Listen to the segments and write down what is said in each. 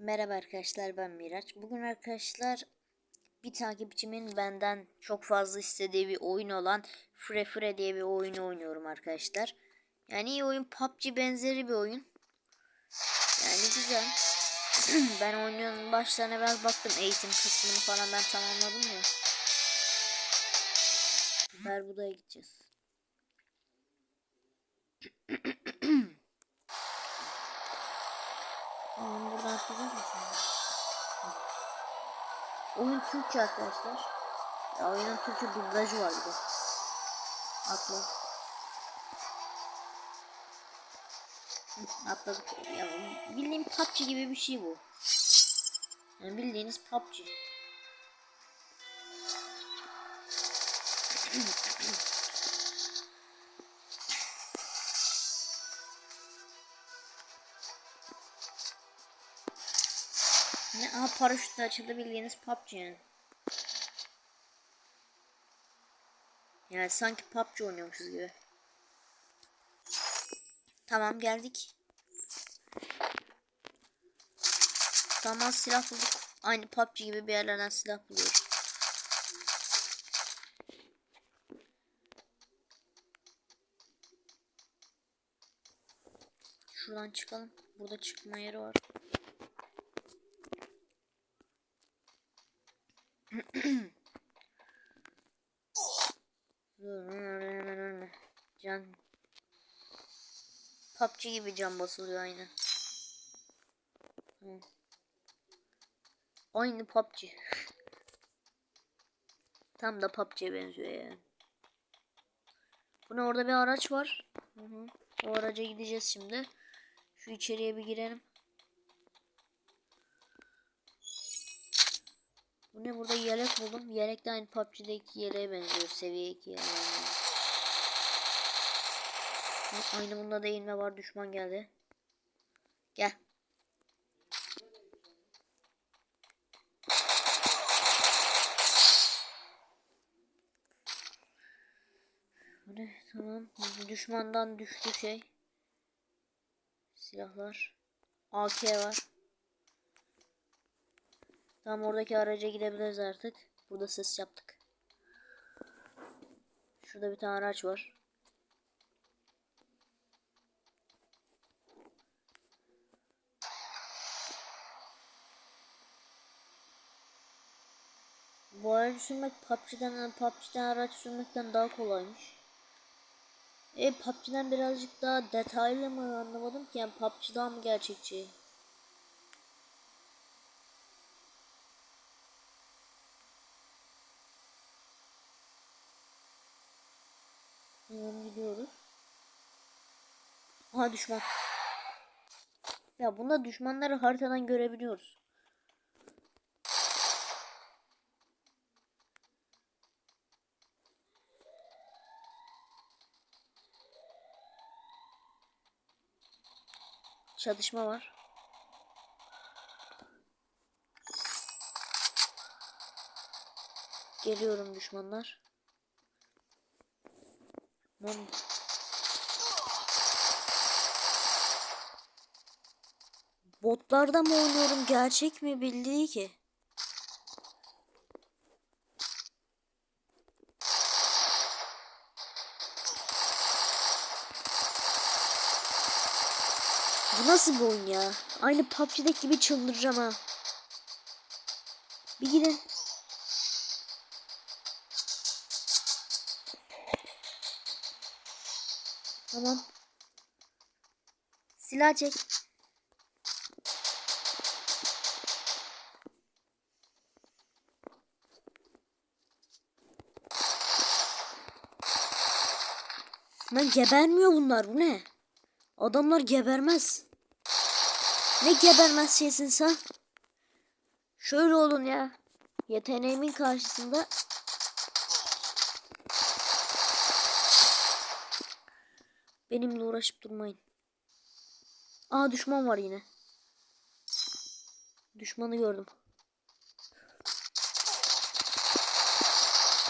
Merhaba arkadaşlar ben Miraç. Bugün arkadaşlar bir takipçimin benden çok fazla istediği bir oyun olan Fre Fre diye bir oyunu oynuyorum arkadaşlar. Yani iyi oyun PUBG benzeri bir oyun. Yani güzel. ben oyunun başlarına biraz baktım eğitim kısmını falan ben tamamladım ya. Berbuda'ya gideceğiz. Tamam buradan atlayacağız mı? Oyun Türkçe arkadaşlar. Ya oyunun Türkçe dublajı var bir de. Atla. Atladık. Ya, bildiğin PUBG gibi bir şey bu. Yani bildiğiniz PUBG. Ne? Aha paraşütle açıldı bildiğiniz PUBG yani. Yani sanki PUBG oynuyormuşuz gibi. Tamam geldik. Tamam silah bulduk. Aynı PUBG gibi bir yerlerden silah buluyoruz. Şuradan çıkalım. Burada çıkma yeri var. Can. PUBG gibi can basılıyor aynı. Aynı PUBG. Tam da PUBG'ye benziyor yani. Bu ne orada bir araç var. Hı hı. O araca gideceğiz şimdi. Şu içeriye bir girelim. Bu ne burada yelek buldum. Yelek de aynı PUBG'deki yeleğe benziyor. Seviye 2 yani. Aynı bunda da inme var. Düşman geldi. Gel. Ne? Tamam. Düşmandan düştü şey. Silahlar. AK var. Tamam oradaki araca gidebiliriz artık. Burada ses yaptık. Şurada bir tane araç var. Bu aracı sürmek PUBG'den, PUBG'den araç sürmekten daha kolaymış. E PUBG'den birazcık daha detaylı mı anlamadım ki yani PUBG daha mı gerçekçi? Gidiyoruz. Aha düşman. Ya bunda düşmanları haritadan görebiliyoruz. Çatışma var. Geliyorum düşmanlar. Lan. Botlarda mı oynuyorum gerçek mi bildiği ki? Bu nasıl bir oyun ya? Aynı PUBG'deki gibi çıldıracağım ha. Bir gidin. Tamam. Silah çek. Lan gebermiyor bunlar bu ne? Adamlar gebermez. Ne gebermez şeysin sen? Şöyle olun ya. Yeteneğimin karşısında benimle uğraşıp durmayın. Aa düşman var yine. Düşmanı gördüm.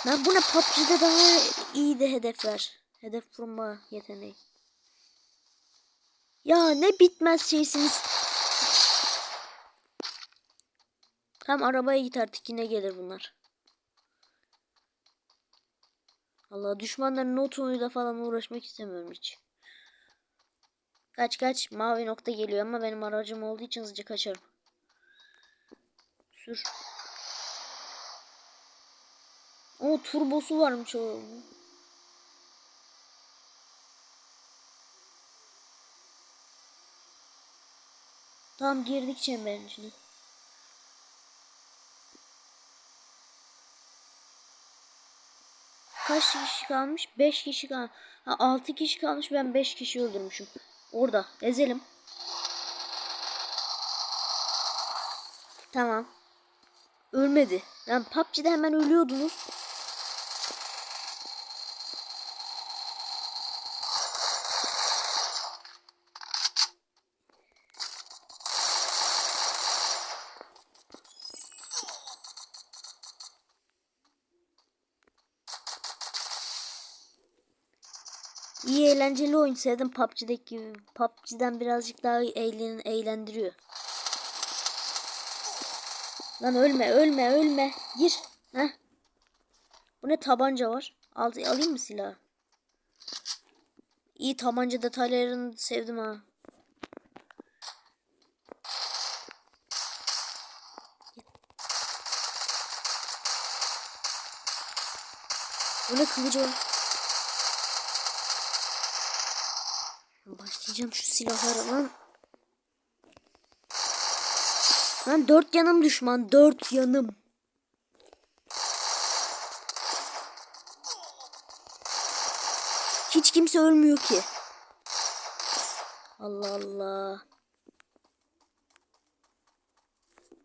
Ben buna PUBG'de daha iyi de hedefler. Hedef vurma yeteneği. Ya ne bitmez şeysiniz. Tam arabaya git artık yine gelir bunlar. Allah düşmanların notunuyla falan uğraşmak istemiyorum hiç. Kaç kaç mavi nokta geliyor ama benim aracım olduğu için hızlıca kaçarım. Sür. O turbosu varmış o. Tam girdik çemberin içine. Kaç kişi kalmış? 5 kişi kalmış. Ha, 6 kişi kalmış ben 5 kişi öldürmüşüm. Orada ezelim. Tamam. Ölmedi. Yani PUBG'de hemen ölüyordunuz. İyi eğlenceli oyun sevdim PUBG'deki gibi. PUBG'den birazcık daha eğlen eğlendiriyor. Lan ölme ölme ölme. Gir. Heh. Bu ne tabanca var. Al, alayım mı silahı? İyi tabanca detaylarını sevdim ha. Bu ne kılıcı var? Başlayacağım şu silahlara lan. Lan dört yanım düşman. Dört yanım. Hiç kimse ölmüyor ki. Allah Allah.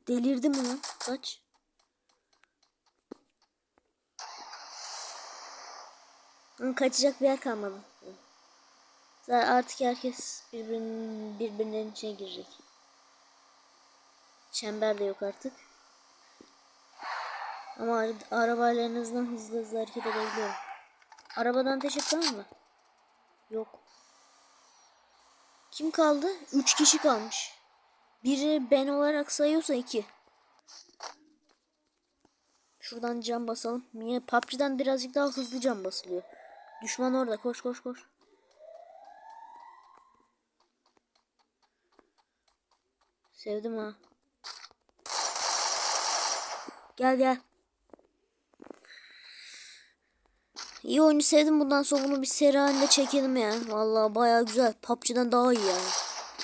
Delirdi mi lan? Kaç. Kaçacak bir yer kalmadı. Zaten artık herkes birbirinin birbirlerinin içine girecek. Çember de yok artık. Ama ara- arabayla en azından hızlı hızlı hareket edebiliyorum. Arabadan var mı? Yok. Kim kaldı? Üç kişi kalmış. Biri ben olarak sayıyorsa iki. Şuradan cam basalım. Niye? PUBG'den birazcık daha hızlı cam basılıyor. Düşman orada. Koş koş koş. Sevdim ha. Gel gel. İyi oyunu sevdim. Bundan sonra bunu bir seri halinde çekelim ya. Vallahi baya güzel. PUBG'den daha iyi yani.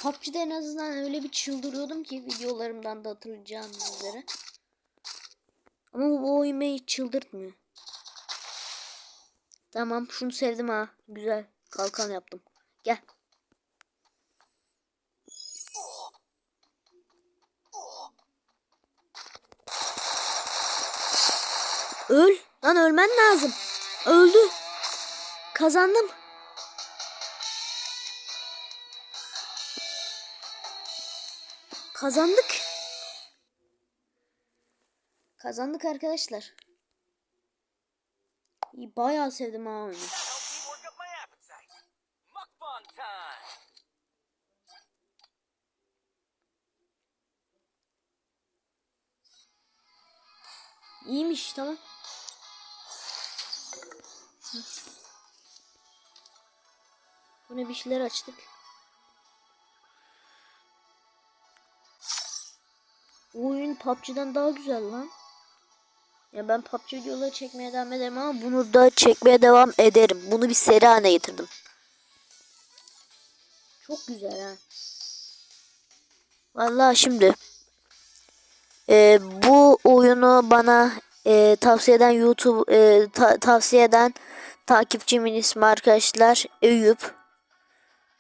PUBG'de en azından öyle bir çıldırıyordum ki videolarımdan da hatırlayacağınız üzere. Ama bu, oyun beni hiç çıldırtmıyor. Tamam şunu sevdim ha. Güzel. Kalkan yaptım. Gel. Öl. Lan ölmen lazım. Öldü. Kazandım. Kazandık. Kazandık arkadaşlar. İyi, Bayağı sevdim ha oyunu. help me Bu ne bir şeyler açtık. Bu oyun PUBG'den daha güzel lan. Ya ben PUBG videoları çekmeye devam ederim ama bunu da çekmeye devam ederim. Bunu bir seri haline getirdim. Çok güzel ha. Vallahi şimdi e, bu oyunu bana e, tavsiye eden YouTube e, ta- tavsiye eden takipçimin ismi arkadaşlar Eyüp.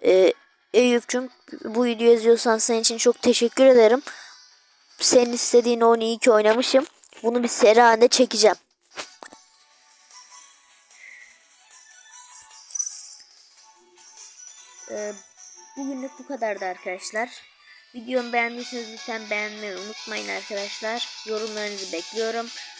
E, Eyüp'cüm bu videoyu izliyorsan senin için çok teşekkür ederim. Senin istediğin oyunu iyi ki oynamışım. Bunu bir seri halinde çekeceğim. Ee, bugünlük bu kadardı arkadaşlar. Videomu beğendiyseniz lütfen beğenmeyi unutmayın arkadaşlar. Yorumlarınızı bekliyorum.